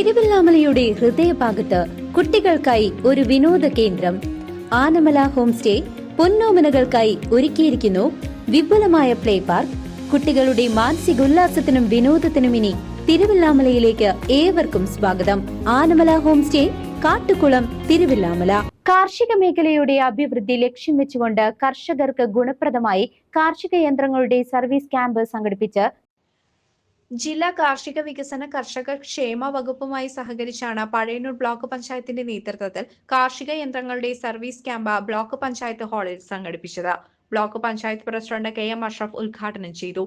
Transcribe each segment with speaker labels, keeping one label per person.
Speaker 1: തിരുവല്ലാമലയുടെ ഹൃദയഭാഗത്ത് കുട്ടികൾക്കായി ഒരു വിനോദ കേന്ദ്രം. ആനമല ഹോം സ്റ്റേ പൊന്നോമനകൾക്കായി ഒരുക്കിയിരിക്കുന്നു വിപുലമായ പ്ലേ പാർക്ക്. കുട്ടികളുടെ മാനസികോല്ലാസത്തിനും വിനോദത്തിനും ഇനി തിരുവല്ലാമലയിലേക്ക് ഏവർക്കും സ്വാഗതം. Anamala home stay Kattukulam Thiruvillwamala. കാർഷിക മേഖലയുടെ അഭിവൃദ്ധി ലക്ഷ്യം വെച്ചുകൊണ്ട് കർഷകർക്ക് ഗുണപ്രദമായി കാർഷിക യന്ത്രങ്ങളുടെ സർവീസ് ക്യാമ്പ് സംഘടിപ്പിച്ച്
Speaker 2: ജില്ലാ കാർഷിക വികസന കർഷക ക്ഷേമ വകുപ്പുമായി സഹകരിച്ചാണ് പഴയന്നൂർ ബ്ലോക്ക് പഞ്ചായത്തിന്റെ നേതൃത്വത്തിൽ കാർഷിക യന്ത്രങ്ങളുടെ സർവീസ് ക്യാമ്പ് ബ്ലോക്ക് പഞ്ചായത്ത് ഹാളിൽ സംഘടിപ്പിച്ചത്. Block panchayat president K M Ashraf ഉദ്ഘാടനം ചെയ്തു.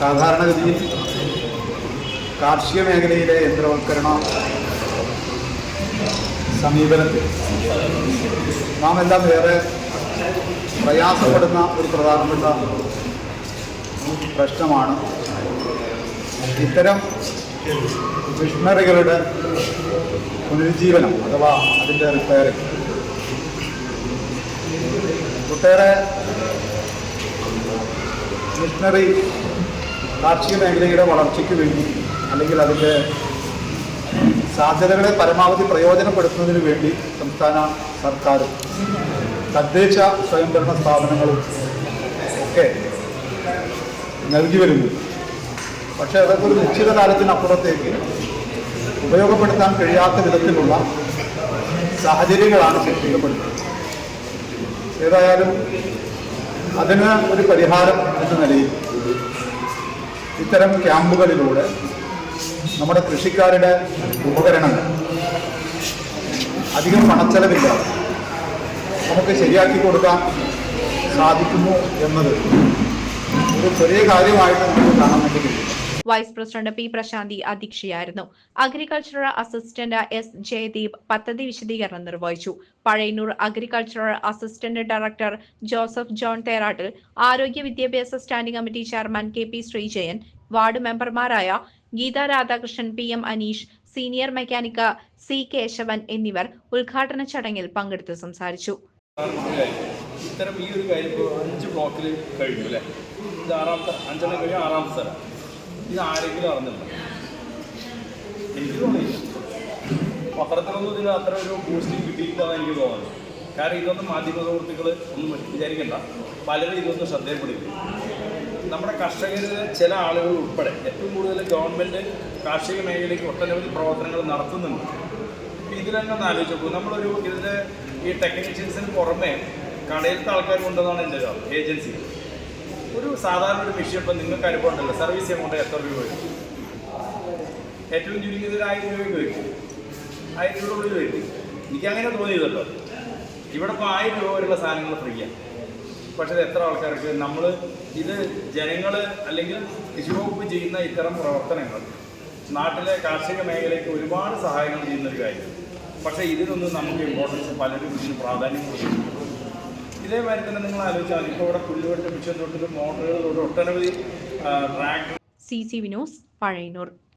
Speaker 3: സാധാരണഗതിയിൽ കാർഷിക മേഖലയിലെ യന്ത്രവൽക്കരണ സമീപനത്തിൽ നാം എല്ലാം ഏറെ പ്രയാസപ്പെടുന്ന ഒരു പ്രധാനപ്പെട്ട പ്രശ്നമാണ് ഇത്തരം മിഷണറികളുടെ പുനരുജ്ജീവനം അഥവാ അതിന്റെ റിപ്പയറിംഗ് ഒട്ടേറെ മിഷണറി കാർഷിക മേഖലയുടെ വളർച്ചയ്ക്ക് വേണ്ടി അല്ലെങ്കിൽ അതിന്റെ സാധ്യതകളെ പരമാവധി പ്രയോജനപ്പെടുത്തുന്നതിന് വേണ്ടി സംസ്ഥാന സർക്കാരും തദ്ദേശ സ്വയംഭരണ സ്ഥാപനങ്ങളും ഒക്കെ നൽകി വരുന്നു. പക്ഷേ അതൊക്കെ ഒരു നിശ്ചിത കാലത്തിനപ്പുറത്തേക്ക് ഉപയോഗപ്പെടുത്താൻ കഴിയാത്ത വിധത്തിലുള്ള സാഹചര്യങ്ങളാണ് സൃഷ്ടിക്കപ്പെടുന്നത്. ഏതായാലും അതിന് ഒരു പരിഹാരം എന്ന നിലയിൽ ഇത്തരം ക്യാമ്പുകളിലൂടെ നമ്മുടെ കൃഷിക്കാരുടെ ഉപകരണങ്ങൾ അധികം പണച്ചെലവില്ലാതെ നമുക്ക് ശരിയാക്കി കൊടുക്കാൻ സാധിക്കുന്നു എന്നത്. ഒരു ചെറിയ കാര്യമായിട്ട് നമുക്ക് കാണാൻ വേണ്ടി
Speaker 2: വൈസ് പ്രസിഡന്റ് പി പ്രശാന്തി അധ്യക്ഷയായിരുന്നു. അഗ്രികൾച്ചറൽ അസിസ്റ്റന്റ് എസ് ജയദീപ് പദ്ധതി വിശദീകരണം നിർവഹിച്ചു. Pazhayannur agricultural assistant director Joseph John Therattil ആരോഗ്യ വിദ്യാഭ്യാസ standing committee chairman K P Sreejayan ward മെമ്പർമാരായ Geetha Radhakrishnan P M Aneesh senior mechanic C Kesavan എന്നിവർ ഉദ്ഘാടന ചടങ്ങിൽ പങ്കെടുത്ത് സംസാരിച്ചു.
Speaker 4: ഇത്തരം ഈ ഒരു കാര്യം ഇപ്പോൾ അഞ്ച് ബ്ലോക്കിൽ കഴിഞ്ഞു അല്ലേ? ഇത് ആറാമത്തെ അഞ്ചെണ്ണം കഴിഞ്ഞ ആറാമത്തെ സ്ഥലം. ഇത് ആരെങ്കിലും അറിഞ്ഞില്ല എനിക്ക് തോന്നിയില്ല. പത്രത്തിലൊന്നും ഇതിന് അത്ര ഒരു പോസ്റ്റിംഗ് കിട്ടിയിട്ടില്ലെന്ന് എനിക്ക് തോന്നുന്നത് കാരണം ഇതൊന്നും മാധ്യമ സുഹൃത്തുക്കൾ ഒന്നും വിചാരിക്കണ്ട. പലരും ഇതൊന്നും ശ്രദ്ധയപ്പെടില്ല നമ്മുടെ കർഷകരിൽ ചില ആളുകൾ ഉൾപ്പെടെ ഏറ്റവും കൂടുതൽ ഗവൺമെന്റ് കാർഷിക മേഖലയ്ക്ക് ഒട്ടനവധി പ്രവർത്തനങ്ങൾ നടത്തുന്നുണ്ട്. ഇതിലെന്നൊന്ന് ഇതിലൊക്കെ ഒന്ന് ആലോചിച്ച് നോക്കൂ. നമ്മളൊരു ഇതിന്റെ ഈ ടെക്നീഷ്യൻസിന് പുറമെ കടയിലത്തെ ആൾക്കാർ കൊണ്ടുവന്നാണ് എന്റെ ഒരു ഏജൻസി ഒരു സാധാരണ ഒരു വിഷയം ഇപ്പം നിങ്ങൾക്ക് അനുഭവം ഉണ്ടല്ലോ സർവീസ് എമൗണ്ട് എത്ര രൂപ വരും? ഏറ്റവും ചുരുങ്ങിയത് ഒരു ആയിരം രൂപയ്ക്ക് വരും. ആയിരം രൂപ ഉള്ളിൽ വരും. എനിക്ക് അങ്ങനെ തോന്നിയതല്ലോ. ഇവിടെ ഇപ്പോൾ ആയിരം രൂപ വരെയുള്ള സാധനങ്ങൾ ഫ്രീയാണ് പക്ഷേ ഇത് എത്ര ആൾക്കാർക്ക് നമ്മൾ ഇത് ജനങ്ങൾ അല്ലെങ്കിൽ കൃഷിവകുപ്പ് ചെയ്യുന്ന ഇത്തരം പ്രവർത്തനങ്ങൾ നാട്ടിലെ കാർഷിക മേഖലയ്ക്ക് ഒരുപാട് സഹായങ്ങൾ ചെയ്യുന്നൊരു കാര്യമാണ്. കാര്യം പക്ഷേ ഇതിനൊന്നും നമുക്ക് ഇമ്പോർട്ടൻസ് പലരും ഇതിന് പ്രാധാന്യം കൊടുക്കുന്നുണ്ട്. ഇതേമാതിരി തന്നെ നിങ്ങൾ ആലോചിച്ചാൽ ഇപ്പോൾ ഇവിടെ പുല്ലുവെട്ട് മിച്ചം തൊട്ടിലും മോട്ടറുകൾ ഒട്ടനവധി tractor
Speaker 2: C C Vinos Pazhayannur